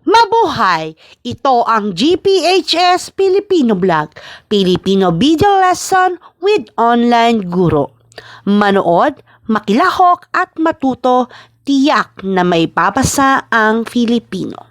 Mabuhay! Ito ang GPHS Filipino Vlog, Filipino Video Lesson with Online Guro. Manood, makilahok at matuto, tiyak na may papasa ang Filipino.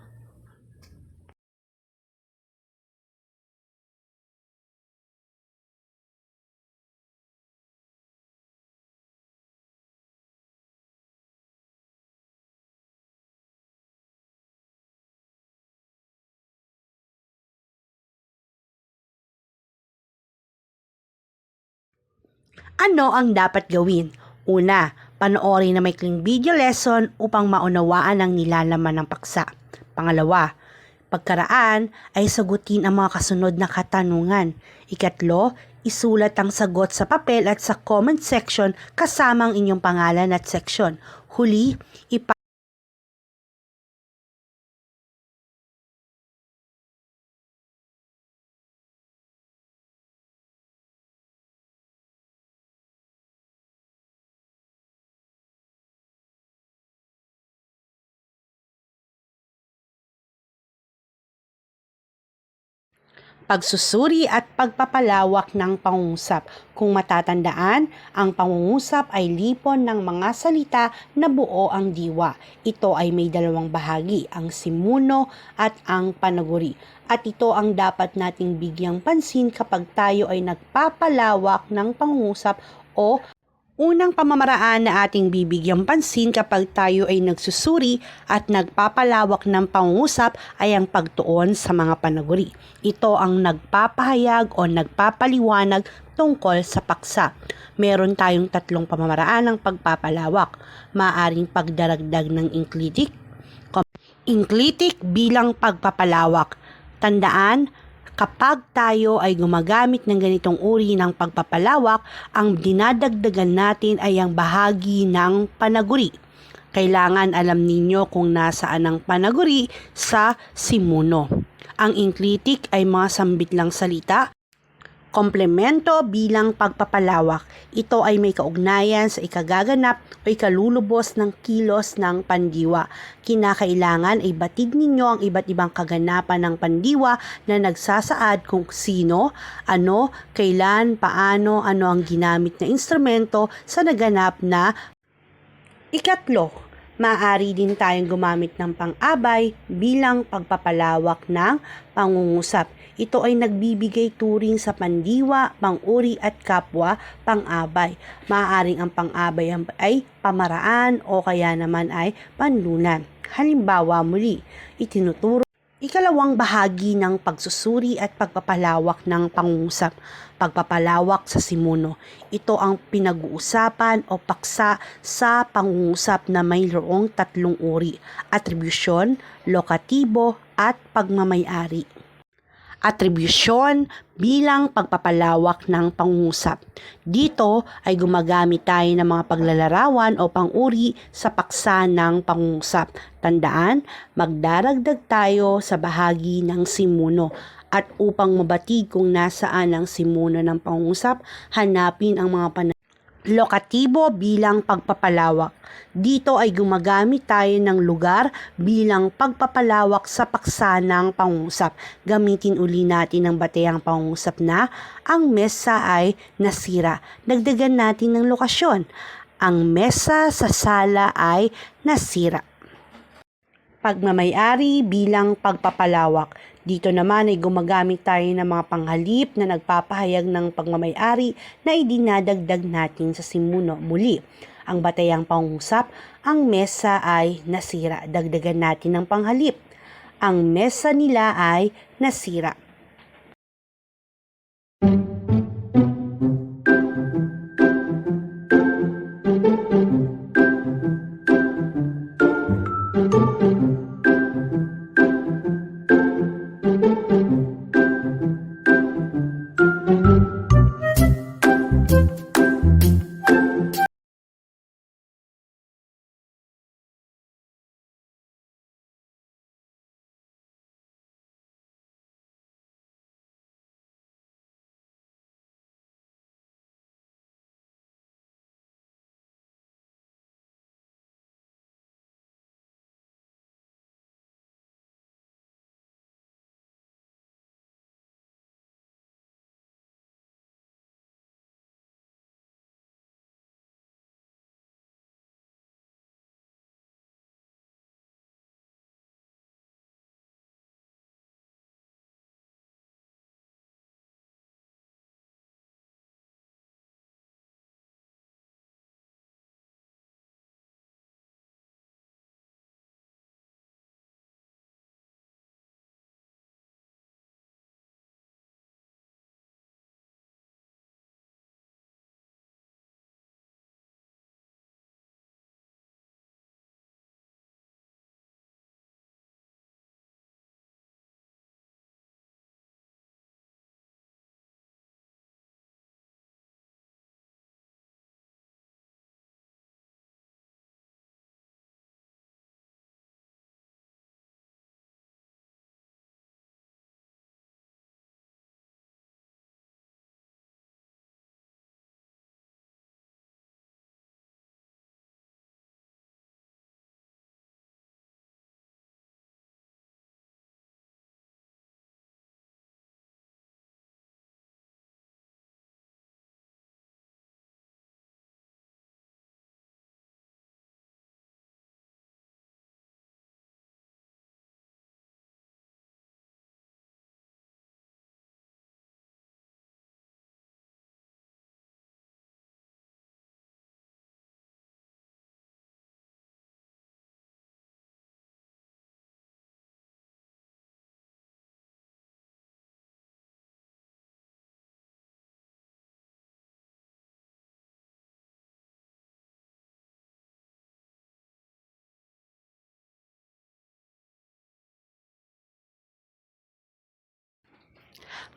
Ano ang dapat gawin? Una, panoorin na maikling video lesson upang maunawaan ang nilalaman ng paksa. Pangalawa, pagkaraan ay sagutin ang mga kasunod na katanungan. Ikatlo, isulat ang sagot sa papel at sa comment section kasama ang inyong pangalan at section. Huli, ipa pagsusuri at pagpapalawak ng pangungusap. Kung matatandaan, ang pangungusap ay lipon ng mga salita na buo ang diwa. Ito ay may dalawang bahagi, ang simuno at ang panaguri. At ito ang dapat nating bigyang pansin kapag tayo ay nagpapalawak ng pangungusap o Unang pamamaraan na ating bibigyang pansin kapag tayo ay nagsusuri at nagpapalawak ng pangungusap ay ang pagtuon sa mga panaguri. Ito ang nagpapahayag o nagpapaliwanag tungkol sa paksa. Meron tayong tatlong pamamaraan ng pagpapalawak. Maaring pagdaragdag ng inklitik, inklitik bilang pagpapalawak. Tandaan, Kapag tayo ay gumagamit ng ganitong uri ng pagpapalawak, ang dinadagdagan natin ay ang bahagi ng panaguri. Kailangan alam ninyo kung nasaan ang panaguri sa simuno. Ang inklitik ay mga sambit lang salita Komplemento bilang pagpapalawak. Ito ay may kaugnayan sa ikagaganap o ikalulubos ng kilos ng pandiwa. Kinakailangan ay batid ninyo ang iba't ibang kaganapan ng pandiwa na nagsasaad kung sino, ano, kailan, paano, ano ang ginamit na instrumento sa naganap na Ikatlo, maaari din tayong gumamit ng pang-abay bilang pagpapalawak ng pangungusap. Ito ay nagbibigay turing sa pandiwa, panguri at kapwa pang-abay. Maaaring ang pang-abay ay pamaraan o kaya naman ay panlunan. Halimbawa muli, itinuturo Ikalawang bahagi ng pagsusuri at pagpapalawak ng pangungusap, pagpapalawak sa simuno. Ito ang pinag-uusapan o paksa sa pangungusap na mayroong tatlong uri, atribusyon, lokatibo, at pagmamayari atribusyon bilang pagpapalawak ng pangungusap. Dito ay gumagamit tayo ng mga paglalarawan o panguri sa paksa ng pangungusap. Tandaan, magdaragdag tayo sa bahagi ng simuno at upang mabatid kung nasaan ang simuno ng pangungusap, hanapin ang mga panahon lokatibo bilang pagpapalawak. Dito ay gumagamit tayo ng lugar bilang pagpapalawak sa paksa ng pangungusap. Gamitin uli natin ang batayang pangungusap na ang mesa ay nasira. Dagdagan natin ng lokasyon. Ang mesa sa sala ay nasira pagmamayari bilang pagpapalawak. Dito naman ay gumagamit tayo ng mga panghalip na nagpapahayag ng pagmamayari na idinadagdag natin sa simuno muli. Ang batayang pangusap, ang mesa ay nasira. Dagdagan natin ng panghalip. Ang mesa nila ay nasira.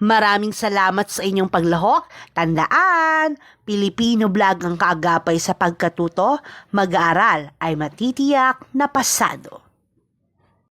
Maraming salamat sa inyong paglahok. Tandaan, Pilipino vlog ang kaagapay sa pagkatuto, mag-aaral ay matitiyak na pasado.